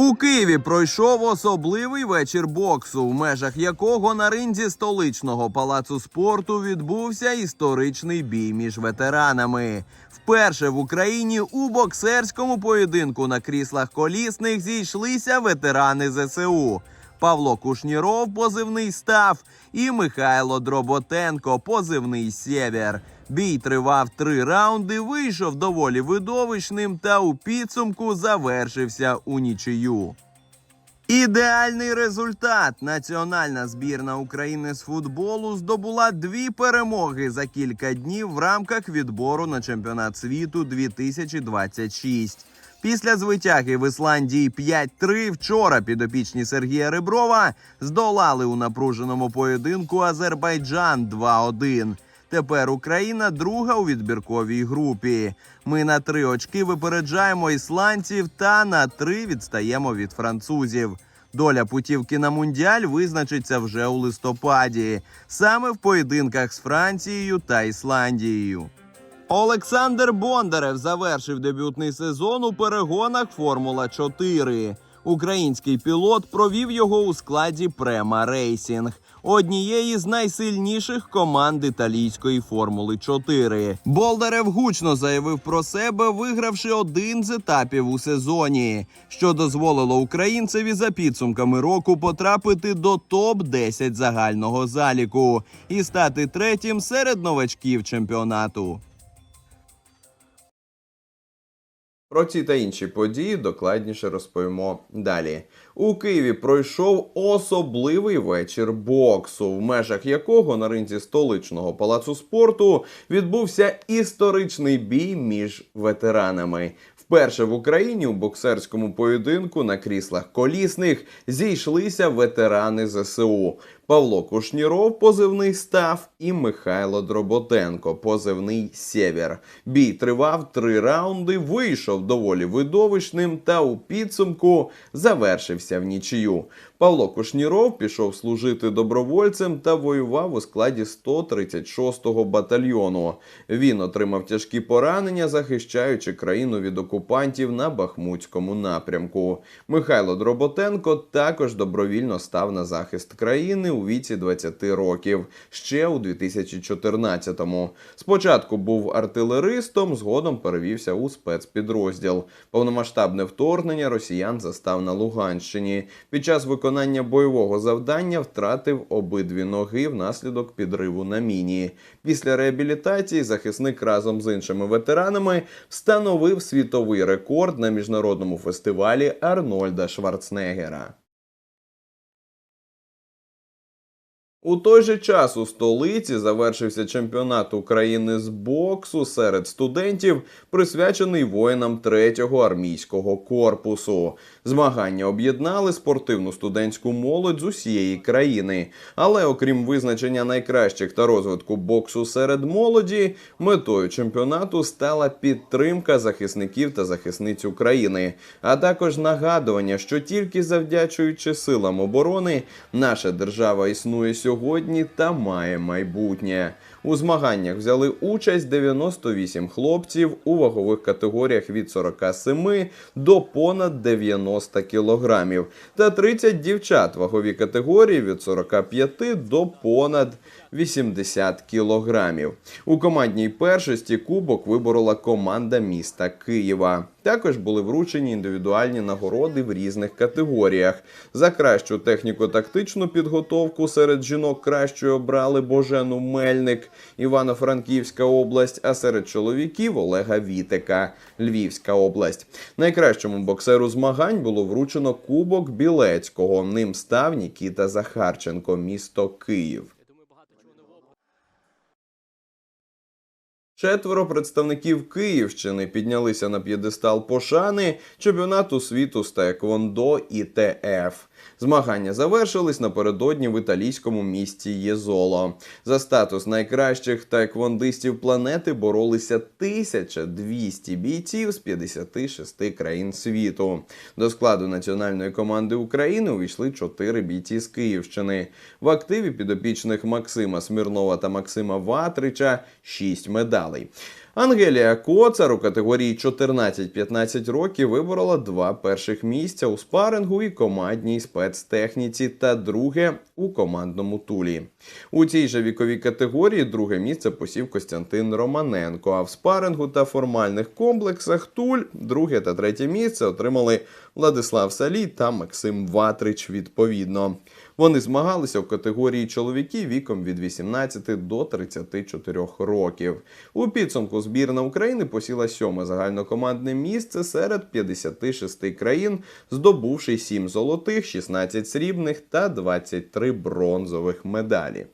У Києві пройшов особливий вечір боксу, в межах якого на ринзі столичного палацу спорту відбувся історичний бій між ветеранами. Вперше в Україні у боксерському поєдинку на кріслах колісних зійшлися ветерани ЗСУ. Павло Кушніров, позивний став, і Михайло Дроботенко, позивний Сєвєр. Бій тривав три раунди, вийшов доволі видовищним та у підсумку завершився у нічию. Ідеальний результат. Національна збірна України з футболу здобула дві перемоги за кілька днів в рамках відбору на чемпіонат світу 2026. Після звитяги в Ісландії 5-3 вчора підопічні Сергія Реброва здолали у напруженому поєдинку Азербайджан 2-1. Тепер Україна друга у відбірковій групі. Ми на три очки випереджаємо ісландців та на три відстаємо від французів. Доля путівки на мундіаль визначиться вже у листопаді, саме в поєдинках з Францією та Ісландією. Олександр Бондарев завершив дебютний сезон у перегонах Формула 4. Український пілот провів його у складі Према Рейсінг, однієї з найсильніших команд італійської Формули 4. Болдарев гучно заявив про себе, вигравши один з етапів у сезоні, що дозволило українцеві за підсумками року потрапити до топ 10 загального заліку і стати третім серед новачків чемпіонату. Про ці та інші події докладніше розповімо далі. У Києві пройшов особливий вечір боксу, в межах якого на ринзі столичного палацу спорту відбувся історичний бій між ветеранами. Вперше в Україні у боксерському поєдинку на кріслах колісних зійшлися ветерани ЗСУ. Павло Кушніров, позивний став, і Михайло Дроботенко, позивний Сєвєр. Бій тривав три раунди, вийшов доволі видовищним та у підсумку завершився в нічию. Павло Кушніров пішов служити добровольцем та воював у складі 136-го батальйону. Він отримав тяжкі поранення, захищаючи країну від окупантів на Бахмутському напрямку. Михайло Дроботенко також добровільно став на захист країни у віці 20 років, ще у 2014-му. Спочатку був артилеристом, згодом перевівся у спецпідрозділ. Повномасштабне вторгнення росіян застав на Луганщині. Під час виконання бойового завдання втратив обидві ноги внаслідок підриву на міні. Після реабілітації захисник разом з іншими ветеранами встановив світовий рекорд на міжнародному фестивалі Арнольда Шварценеггера. У той же час у столиці завершився чемпіонат України з боксу серед студентів, присвячений воїнам 3-го армійського корпусу. Змагання об'єднали спортивну студентську молодь з усієї країни. Але окрім визначення найкращих та розвитку боксу серед молоді, метою чемпіонату стала підтримка захисників та захисниць України, а також нагадування, що тільки завдячуючи силам оборони, наша держава існує сьогодні та має майбутнє. У змаганнях взяли участь 98 хлопців у вагових категоріях від 47 до понад 90 кілограмів та 30 дівчат вагові категорії від 45 до понад 80 кілограмів. У командній першості кубок виборола команда міста Києва. Також були вручені індивідуальні нагороди в різних категоріях. За кращу техніко-тактичну підготовку серед жінок кращою обрали Божену Мельник, Івано-Франківська область, а серед чоловіків Олега Вітика, Львівська область. Найкращому боксеру змагань було вручено Кубок Білецького. Ним став Нікіта Захарченко, місто Київ. Четверо представників Київщини піднялися на п'єдестал пошани чемпіонату світу з Таеквондо і ТФ. Змагання завершились напередодні в італійському місті Єзоло. За статус найкращих таеквондистів планети боролися 1200 бійців з 56 країн світу. До складу національної команди України увійшли 4 бійці з Київщини. В активі підопічних Максима Смірнова та Максима Ватрича 6 медалей. Ангелія Коцар у категорії 14-15 років виборола два перших місця у спарингу і командній спецтехніці та друге у командному тулі. У цій же віковій категорії друге місце посів Костянтин Романенко. А в спарингу та формальних комплексах туль друге та третє місце отримали Владислав Салій та Максим Ватрич відповідно. Вони змагалися в категорії чоловіків віком від 18 до 34 років. У підсумку збірна України посіла сьоме загальнокомандне місце серед 56 країн, здобувши 7 золотих, 16 срібних та 23 бронзових медалі.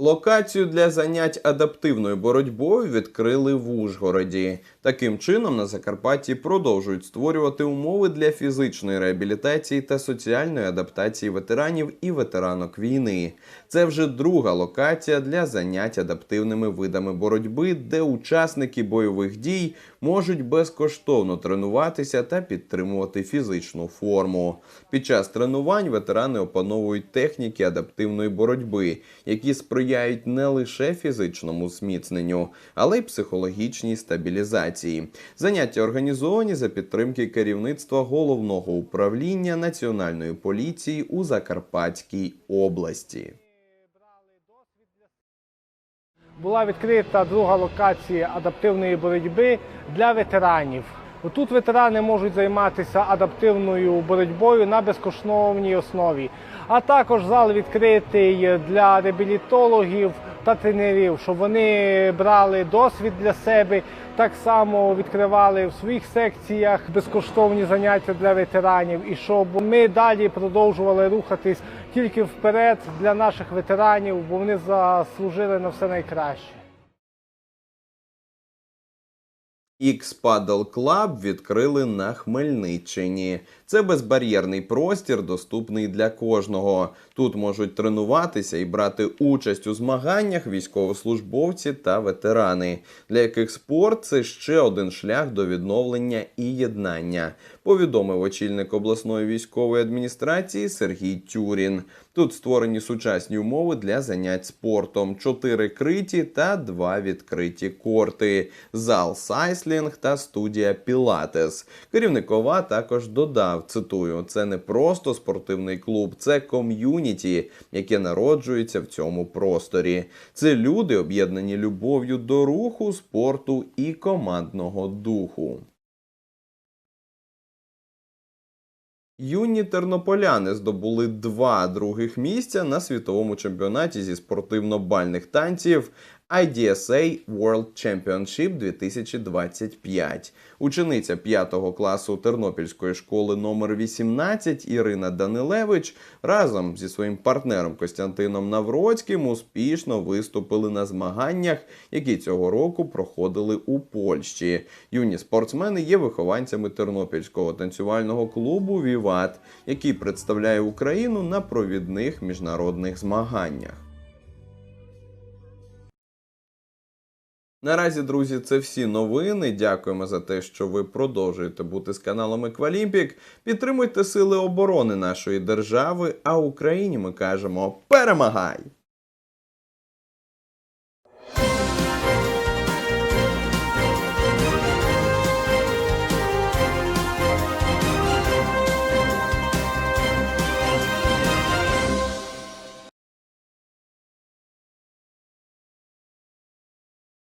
Локацію для занять адаптивною боротьбою відкрили в Ужгороді. Таким чином на Закарпатті продовжують створювати умови для фізичної реабілітації та соціальної адаптації ветеранів і ветеранок війни. Це вже друга локація для занять адаптивними видами боротьби, де учасники бойових дій можуть безкоштовно тренуватися та підтримувати фізичну форму. Під час тренувань ветерани опановують техніки адаптивної боротьби, які сприяють не лише фізичному зміцненню, але й психологічній стабілізації. Заняття організовані за підтримки керівництва головного управління Національної поліції у Закарпатській області. Була відкрита друга локація адаптивної боротьби для ветеранів. Тут ветерани можуть займатися адаптивною боротьбою на безкоштовній основі. А також зал відкритий для реабілітологів та тренерів, щоб вони брали досвід для себе. Так само відкривали в своїх секціях безкоштовні заняття для ветеранів, і щоб ми далі продовжували рухатись тільки вперед для наших ветеранів, бо вони заслужили на все найкраще. X-Paddle Club відкрили на Хмельниччині. Це безбар'єрний простір, доступний для кожного. Тут можуть тренуватися і брати участь у змаганнях військовослужбовці та ветерани, для яких спорт це ще один шлях до відновлення і єднання. Повідомив очільник обласної військової адміністрації Сергій Тюрін. Тут створені сучасні умови для занять спортом: чотири криті та два відкриті корти, зал сайслінг та студія Пілатес. Керівникова також додав: цитую: це не просто спортивний клуб, це ком'юніті, яке народжується в цьому просторі. Це люди, об'єднані любов'ю до руху, спорту і командного духу. Юні тернополяни здобули два других місця на світовому чемпіонаті зі спортивно-бальних танців IDSA World Championship 2025. Учениця 5 класу Тернопільської школи номер 18 Ірина Данилевич разом зі своїм партнером Костянтином Навроцьким успішно виступили на змаганнях, які цього року проходили у Польщі. Юні спортсмени є вихованцями Тернопільського танцювального клубу Віват, який представляє Україну на провідних міжнародних змаганнях. Наразі, друзі, це всі новини. Дякуємо за те, що ви продовжуєте бути з каналом Еквалімпік. Підтримуйте сили оборони нашої держави. А Україні ми кажемо перемагай!